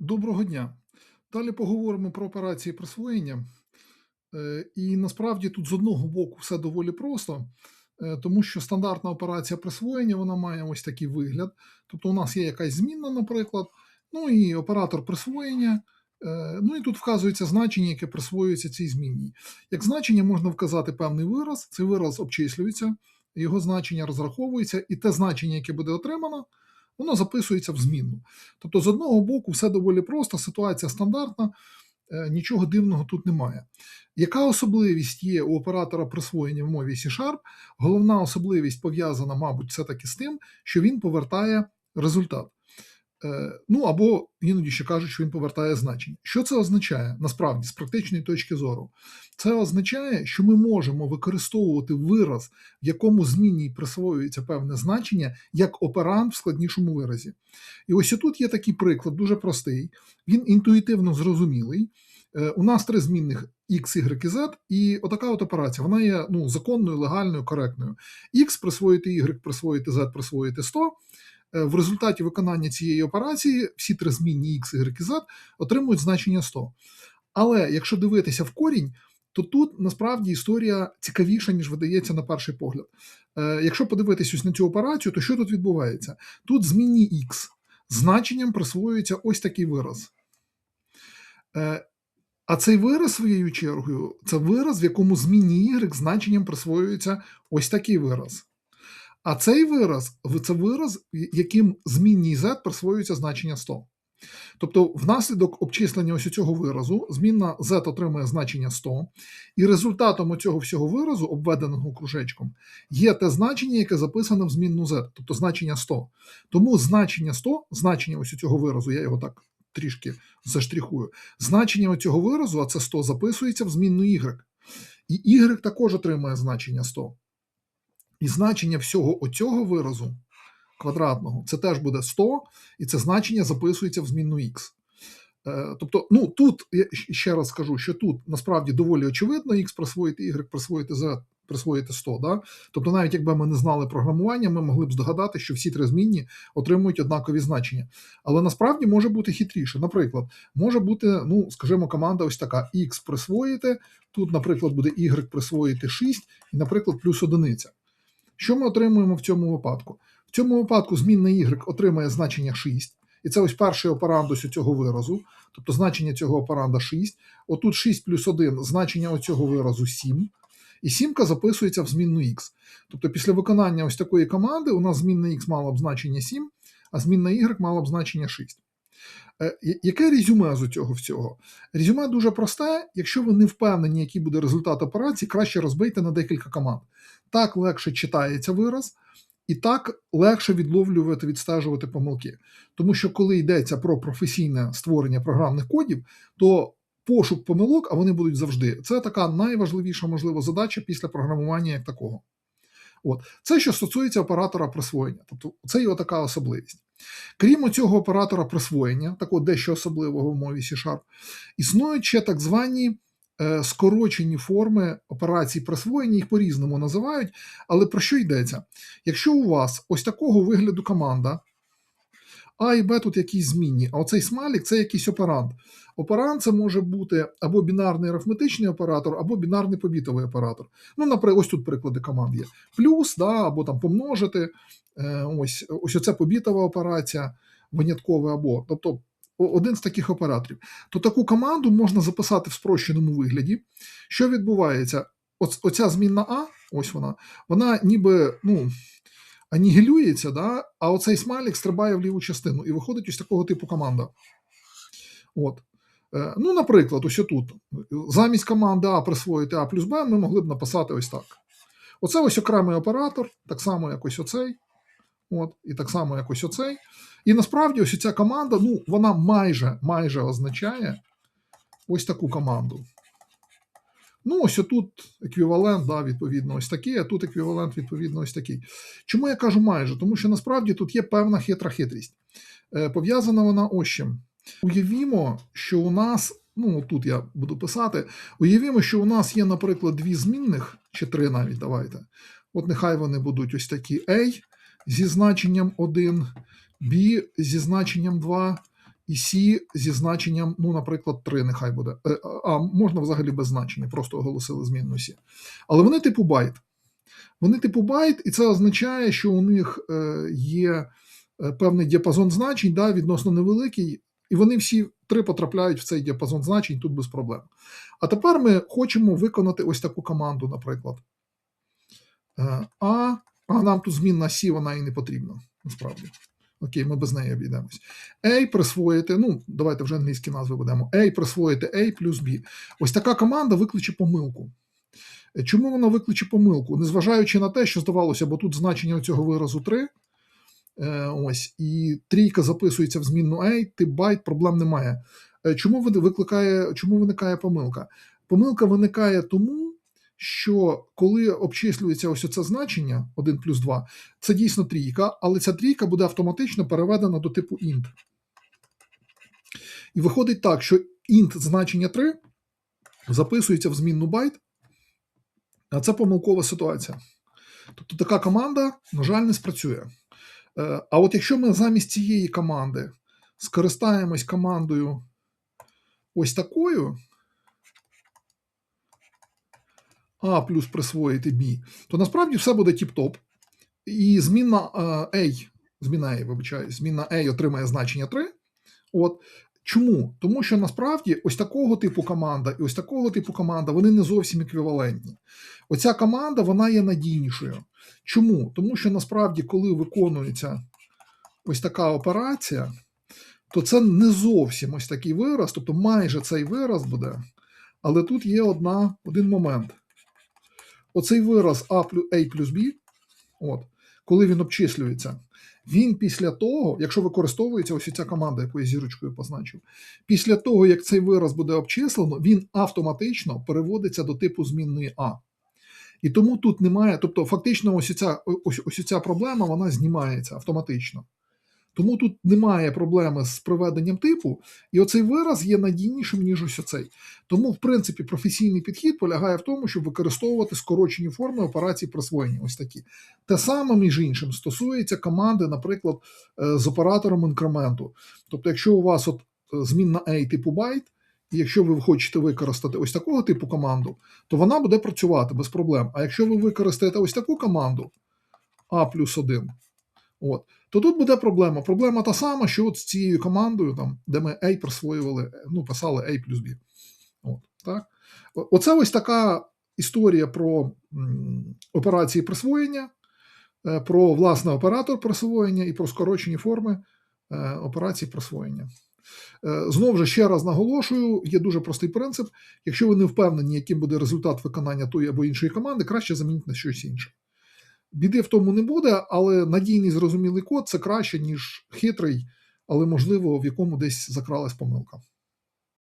Доброго дня. Далі поговоримо про операції присвоєння. Е, І насправді тут з одного боку все доволі просто, е, тому що стандартна операція присвоєння вона має ось такий вигляд. Тобто, у нас є якась змінна, наприклад, ну і оператор присвоєння. е, Ну і тут вказується значення, яке присвоюється цій змінній. Як значення можна вказати певний вираз, цей вираз обчислюється, його значення розраховується, і те значення, яке буде отримано, воно записується в змінну. Тобто, з одного боку, все доволі просто, ситуація стандартна, е, нічого дивного тут немає. Яка особливість є у оператора присвоєння в мові C-Sharp? Головна особливість пов'язана, мабуть, все-таки з тим, що він повертає результат. Е, Ну або іноді ще кажуть, що він повертає значення. Що це означає насправді з практичної точки зору? Це означає, що ми можемо використовувати вираз, в якому змінній присвоюється певне значення, як оперант в складнішому виразі. І ось тут є такий приклад, дуже простий, він інтуїтивно зрозумілий. Е, У нас три змінних X, Y і Z, і отака от операція. Вона є ну, законною, легальною, коректною. X присвоїти Y, присвоїти Z, присвоїти 100. Е, В результаті виконання цієї операції всі три змінні X, Y і Z отримують значення 100. Але якщо дивитися в корінь, то тут насправді історія цікавіша, ніж видається на перший погляд. Е, Якщо подивитись ось на цю операцію, то що тут відбувається? Тут змінні X значенням присвоюється ось такий вираз. Е, А цей вираз, своєю чергою, це вираз, в якому змінні Y значенням присвоюється ось такий вираз. А цей вираз це вираз, яким змінній Z присвоюється значення 100. Тобто, внаслідок обчислення ось цього виразу, змінна Z отримує значення 100, і результатом цього всього виразу, обведеного кружечком, є те значення, яке записане в змінну Z, тобто значення 100. Тому значення 100, значення ось цього виразу, я його так трішки заштрихую, значення цього виразу, а це 100, записується в змінну Y. І Y також отримує значення 100. І значення всього оцього виразу квадратного це теж буде 100, і це значення записується в змінну х. Е, Тобто, ну тут я ще раз скажу, що тут насправді доволі очевидно x присвоїти y, присвоїти z, присвоїти 100. Да? Тобто, навіть якби ми не знали програмування, ми могли б здогадати, що всі три змінні отримують однакові значення. Але насправді може бути хитріше. Наприклад, може бути, ну, скажімо, команда ось така: x присвоїти, тут, наприклад, буде y присвоїти 6, і, наприклад, плюс одиниця. Що ми отримуємо в цьому випадку? В цьому випадку змінна y отримає значення 6, і це ось перший операнд ось цього виразу, тобто значення цього операнда 6. Отут 6 плюс 1 значення оцього виразу 7. І сімка записується в змінну х. Тобто після виконання ось такої команди у нас змінна х мала б значення 7, а змінна y мала б значення 6. Е, Яке резюме з цього всього? Резюме дуже просте. Якщо ви не впевнені, який буде результат операції, краще розбийте на декілька команд. Так легше читається вираз, і так легше відловлювати, відстежувати помилки. Тому що коли йдеться про професійне створення програмних кодів, то пошук помилок, а вони будуть завжди, це така найважливіша можлива задача після програмування як такого. От. Це що стосується оператора присвоєння, тобто це його така особливість. Крім цього оператора присвоєння, такого дещо особливого в мові C-Sharp, існують ще так звані е, скорочені форми операцій присвоєння, їх по-різному називають. Але про що йдеться? Якщо у вас ось такого вигляду команда, А і Б тут якісь змінні, а оцей смайлік це якийсь оперант. Оперант це може бути або бінарний арифметичний оператор, або бінарний побітовий оператор. Ну, наприклад, ось тут приклади команд є. Плюс, да, або там помножити. Е, Ось ось оце побітова операція, виняткове або. Тобто один з таких операторів. То таку команду можна записати в спрощеному вигляді. Що відбувається? Оця змінна А, ось вона, вона ніби ну, анігілюється, да? а оцей смайлік стрибає в ліву частину і виходить ось такого типу команда. От. Е, Ну, наприклад, ось тут. Замість команди А присвоїти А плюс Б, ми могли б написати ось так. Оце ось окремий оператор, так само як ось оцей. От, І так само як ось оцей. І насправді ось ця команда, ну, вона майже майже означає ось таку команду. Ну, ось тут еквівалент, да, відповідно, ось такий, а тут еквівалент, відповідно, ось такий. Чому я кажу майже? Тому що насправді тут є певна хитра хитрість. Е, Пов'язана вона ось чим. Уявімо, що у нас, ну тут я буду писати, уявімо, що у нас є, наприклад, дві змінних, чи три навіть давайте. От нехай вони будуть ось такі A зі значенням 1, B зі значенням 2 і C зі значенням, ну, наприклад, 3 нехай буде. Е, А можна взагалі без значення, просто оголосили змінну C. Але вони типу байт. Вони типу байт, і це означає, що у них е, є е, певний діапазон значень, да, відносно невеликий, і вони всі три потрапляють в цей діапазон значень тут без проблем. А тепер ми хочемо виконати ось таку команду, наприклад. А, а нам тут змінна C, вона і не потрібна, насправді. Окей, ми без неї обійдемось. A присвоїти, ну, давайте вже англійські назви ведемо. A присвоїти A плюс B. Ось така команда викличе помилку. Чому вона викличе помилку? Незважаючи на те, що здавалося, бо тут значення цього виразу 3. Е, ось, і трійка записується в змінну A, тип байт, проблем немає. Е, Чому викликає, чому виникає помилка? Помилка виникає тому, що коли обчислюється ось це значення 1 плюс 2, це дійсно трійка, але ця трійка буде автоматично переведена до типу int. І виходить так, що int значення 3 записується в змінну байт, а це помилкова ситуація. Тобто така команда, на жаль, не спрацює. Е, А от якщо ми замість цієї команди скористаємось командою ось такою, А плюс присвоїти B, то насправді все буде тіп-топ. І змінна е, A, зміна A, вибачаю, змінна A отримає значення 3. От. Чому? Тому що насправді ось такого типу команда і ось такого типу команда вони не зовсім еквівалентні. Оця команда вона є надійнішою. Чому? Тому що насправді, коли виконується ось така операція, то це не зовсім ось такий вираз, тобто майже цей вираз буде. Але тут є одна, один момент. Оцей вираз A плюс, B, от, коли він обчислюється, він після того, якщо використовується ось ця команда, яку я зірочкою позначив, після того, як цей вираз буде обчислено, він автоматично переводиться до типу змінної А. І тому тут немає, тобто фактично ось ця, ось, ось ця проблема вона знімається автоматично. Тому тут немає проблеми з приведенням типу, і оцей вираз є надійнішим, ніж ось оцей. Тому, в принципі, професійний підхід полягає в тому, щоб використовувати скорочені форми операцій присвоєння. Ось такі. Те саме, між іншим, стосується команди, наприклад, е, з оператором інкременту. Тобто, якщо у вас от е, змінна A типу байт, і якщо ви хочете використати ось такого типу команду, то вона буде працювати без проблем. А якщо ви використаєте ось таку команду A плюс 1, от, то тут буде проблема. Проблема та сама, що от з цією командою, там, де ми A присвоювали, ну, писали A плюс B. От, так? Оце ось така історія про операції присвоєння, е, про власне оператор присвоєння і про скорочені форми е, операцій присвоєння. Е, Знову ж ще раз наголошую, є дуже простий принцип. Якщо ви не впевнені, яким буде результат виконання тої або іншої команди, краще замініть на щось інше. Біди в тому не буде, але надійний зрозумілий код це краще, ніж хитрий, але можливо в якому десь закралась помилка.